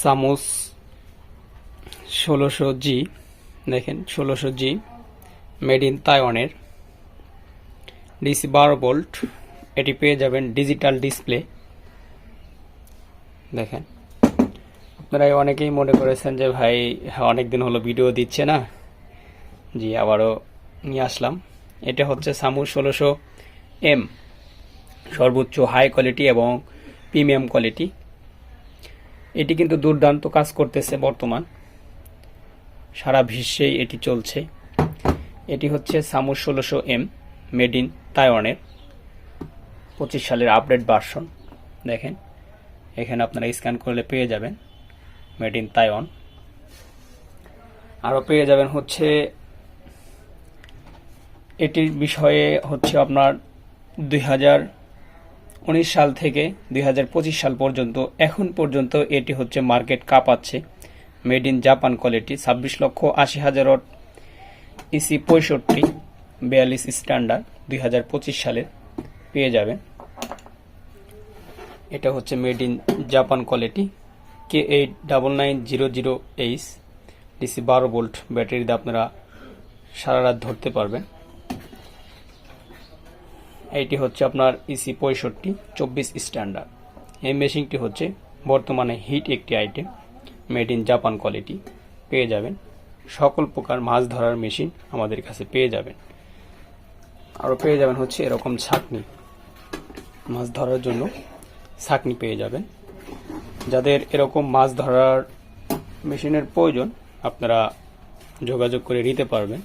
সামুস ষোলোশো জি, দেখেন, ষোলোশো জি মেড ইন তাইওয়ানের ডিসি বারো ভোল্ট এটি পেয়ে যাবেন ডিজিটাল ডিসপ্লে দেখেন, আপনারা অনেকেই মনে করেছেন যে, ভাই অনেক দিন হলো ভিডিও দিচ্ছে না। জি, আবারও নিয়ে আসলাম। এটা হচ্ছে সামু ষোলোশো এম। সর্বোচ্চ হাই কোয়ালিটি এবং প্রিমিয়াম কোয়ালিটি এটি কিন্তু দুর্দান্ত কাজ করতেছে বর্তমান। সারা বিশ্বেই এটি চলছে। এটি হচ্ছে সামু ষোলোশো এম, মেড ইন তাইওয়ানের পঁচিশ সালের আপডেট ভার্সন। দেখেন, এখানে আপনারা স্ক্যান করলে পেয়ে যাবেন মেড ইন তাইওয়ান। আরও পেয়ে যাবেন হচ্ছে, এটির বিষয়ে হচ্ছে আপনার দুই হাজার উনিশ সাল থেকে দুই হাজার পঁচিশ সাল পর্যন্ত, এখন পর্যন্ত এটি হচ্ছে মার্কেট কাঁপাচ্ছে। মেড ইন জাপান কোয়ালিটি ছাব্বিশ লক্ষ আশি হাজার ইসি পঁয়ষট্টি, বিয়াল্লিশ স্ট্যান্ডার্ড দুই হাজার পঁচিশ সালে পেয়ে যাবেন এটা হচ্ছে made in Japan quality, K eight double nine zero zero H, DC বারো ভোল্ট ব্যাটারিতে আপনারা সারা রাত ধরতে পারবেন। এইটি হচ্ছে আপনার ইসি পঁয়ষট্টি, চব্বিশ স্ট্যান্ডার্ড এই মেশিনটি হচ্ছে বর্তমানে হিট একটি item made in Japan quality পেয়ে যাবেন। সকল প্রকার মাছ ধরার মেশিন আমাদের কাছে পেয়ে যাবেন। আরও পেয়ে যাবেন হচ্ছে এরকম ছাকনি। মাছ ধরার জন্য ছাকনি পেয়ে যাবেন। যাদের এরকম মাছ ধরার মেশিনের প্রয়োজন, আপনারা যোগাযোগ করে নিতে পারবেন।